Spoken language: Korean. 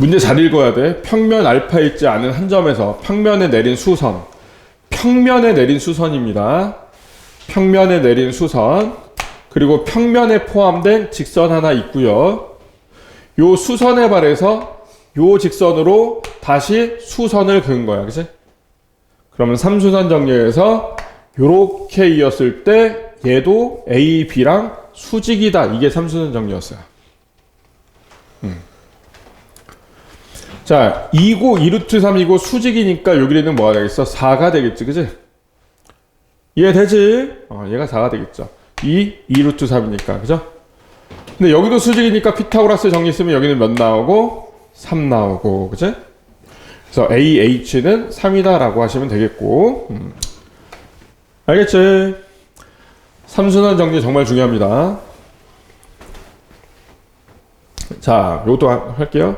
문제 잘 읽어야 돼. 평면 알파 있지 않은 한 점에서 평면에 내린 수선. 평면에 내린 수선입니다. 평면에 내린 수선. 그리고 평면에 포함된 직선 하나 있고요. 요 수선에 발해서 요 직선으로 다시 수선을 그은 거야. 그치? 그러면 삼수선 정리해서 요렇게 이었을 때 얘도 A, B랑 수직이다. 이게 삼수선 정리였어요. 자, 2고 2루트 3이고 수직이니까 여기는 뭐가 되겠어? 4가 되겠지, 그지? 이해 되지? 어, 얘가 4가 되겠죠. 2, 2루트 3이니까, 그죠? 근데 여기도 수직이니까 피타고라스 정리 쓰면 여기는 몇 나오고? 3 na오고, 그지? 그래서 AH는 3이다라고 하시면 되겠고, 음. 알겠지? 삼순환 정리 정말 중요합니다. 자, 요것도 하- 할게요.